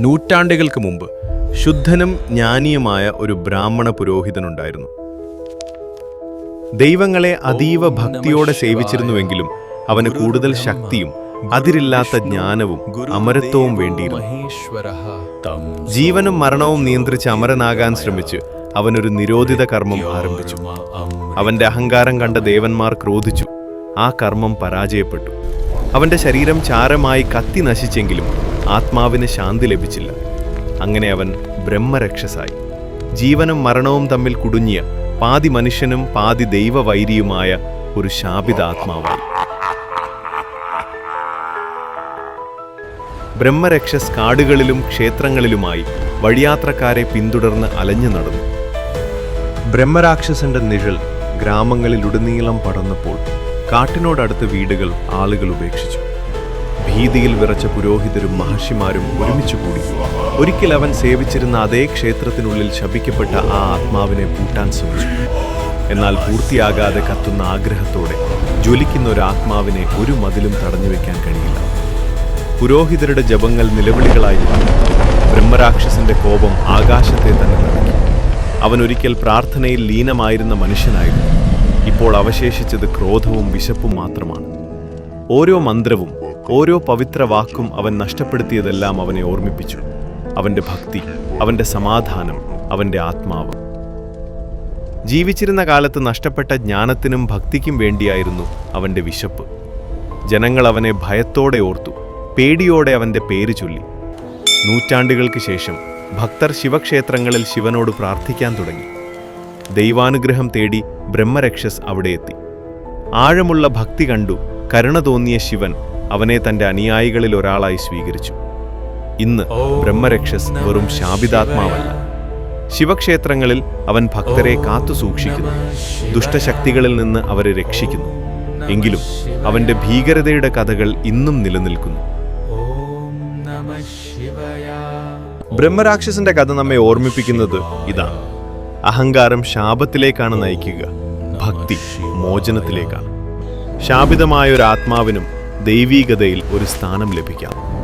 നൂറ്റാണ്ടുകൾക്ക് മുമ്പ് ശുദ്ധനും ജ്ഞാനിയുമായ ഒരു ബ്രാഹ്മണ പുരോഹിതനുണ്ടായിരുന്നു. ദൈവങ്ങളെ അതീവ ഭക്തിയോടെ സേവിച്ചിരുന്നുവെങ്കിലും അവന് കൂടുതൽ ശക്തിയും അതിരില്ലാത്ത ജ്ഞാനവും അമരത്വവും വേണ്ടിയിരുന്നു. ജീവനും മരണവും നിയന്ത്രിച്ച് അമരനാകാൻ ശ്രമിച്ച് അവനൊരു നിരോധിത കർമ്മം ആരംഭിച്ചു. അവന്റെ അഹങ്കാരം കണ്ട ദേവന്മാർ ക്രോധിച്ചു. ആ കർമ്മം പരാജയപ്പെട്ടു. അവന്റെ ശരീരം ചാരമായി കത്തി നശിച്ചെങ്കിലും ആത്മാവിന് ശാന്തി ലഭിച്ചില്ല. അങ്ങനെ അവൻ ബ്രഹ്മരക്ഷസായി. ജീവനും മരണവും തമ്മിൽ കുടുങ്ങിയ പാതി മനുഷ്യനും പാതി ദൈവവൈരിയുമായ ഒരു ശാപിത ആത്മാവായി. ബ്രഹ്മരക്ഷസ് കാടുകളിലും ക്ഷേത്രങ്ങളിലുമായി വഴിയാത്രക്കാരെ പിന്തുടർന്ന് അലഞ്ഞു നടന്നു. ബ്രഹ്മരാക്ഷസന്റെ നിഴൽ ഗ്രാമങ്ങളിലുടനീളം പടർന്നപ്പോൾ കാട്ടിനോടടുത്ത വീടുകൾ ആളുകൾ ഉപേക്ഷിച്ചു. ഭീതിയിൽ വിറച്ച പുരോഹിതരും മഹർഷിമാരും ഒരുമിച്ച് കൂടി. ഒരിക്കൽ അവൻ സേവിച്ചിരുന്ന അതേ ക്ഷേത്രത്തിനുള്ളിൽ ശപിക്കപ്പെട്ട ആ ആത്മാവിനെ പൂട്ടാൻ ശ്രമിച്ചു. എന്നാൽ പൂർത്തിയാകാതെ കത്തുന്ന ആഗ്രഹത്തോടെ ജ്വലിക്കുന്ന ഒരു ആത്മാവിനെ ഒരു മതിലും തടഞ്ഞു വെക്കാൻ കഴിയില്ല. പുരോഹിതരുടെ ജപങ്ങൾ നിലവിളികളായി മാറി. ബ്രഹ്മരാക്ഷസന്റെ കോപം ആകാശത്തെ തന്നെ നടക്കി അവൻ ഒരിക്കൽ പ്രാർത്ഥനയിൽ ലീനമായിരുന്ന മനുഷ്യനായിരുന്നു. ഇപ്പോൾ അവശേഷിച്ചത് ക്രോധവും വിശപ്പും മാത്രമാണ്. ഓരോ മന്ത്രവും ഓരോ പവിത്ര വാക്കും അവൻ നഷ്ടപ്പെടുത്തിയതെല്ലാം അവനെ ഓർമ്മിപ്പിച്ചു. അവന്റെ ഭക്തി അവന്റെ സമാധാനം അവന്റെ ആത്മാവ്. ജീവിച്ചിരുന്ന കാലത്ത് നഷ്ടപ്പെട്ട ജ്ഞാനത്തിനും ഭക്തിക്കും വേണ്ടിയായിരുന്നു അവന്റെ വിശപ്പ്. ജനങ്ങൾ അവനെ ഭയത്തോടെ ഓർത്തു പേടിയോടെ അവന്റെ പേര് ചൊല്ലി. നൂറ്റാണ്ടുകൾക്ക് ശേഷം ഭക്തർ ശിവക്ഷേത്രങ്ങളിൽ ശിവനോട് പ്രാർത്ഥിക്കാൻ തുടങ്ങി. ദൈവാനുഗ്രഹം തേടി ബ്രഹ്മരക്ഷസ് അവിടെ എത്തി. ആഴമുള്ള ഭക്തി കണ്ടു കരുണ തോന്നിയ ശിവൻ അവനെ തന്റെ അനുയായികളിൽ ഒരാളായി സ്വീകരിച്ചു. ഇന്ന് ബ്രഹ്മരക്ഷസ് വെറും ശാപിതാത്മാവല്ല. ശിവക്ഷേത്രങ്ങളിൽ അവൻ ഭക്തരെ കാത്തു സൂക്ഷിക്കുന്നു. ദുഷ്ടശക്തികളിൽ നിന്ന് അവരെ രക്ഷിക്കുന്നു. എങ്കിലും അവന്റെ ഭീകരതയുടെ കഥകൾ ഇന്നും നിലനിൽക്കുന്നു. ബ്രഹ്മരാക്ഷസിന്റെ കഥ നമ്മെ ഓർമ്മിപ്പിക്കുന്നത് ഇതാണ് അഹങ്കാരം ശാപത്തിലേക്കാണ് നയിക്കുക. ഭക്തി മോചനത്തിലേക്കാണ്. ശാപിതമായ ഒരു ആത്മാവിനും ദൈവീകതയിൽ ഒരു സ്ഥാനം ലഭിക്കാം.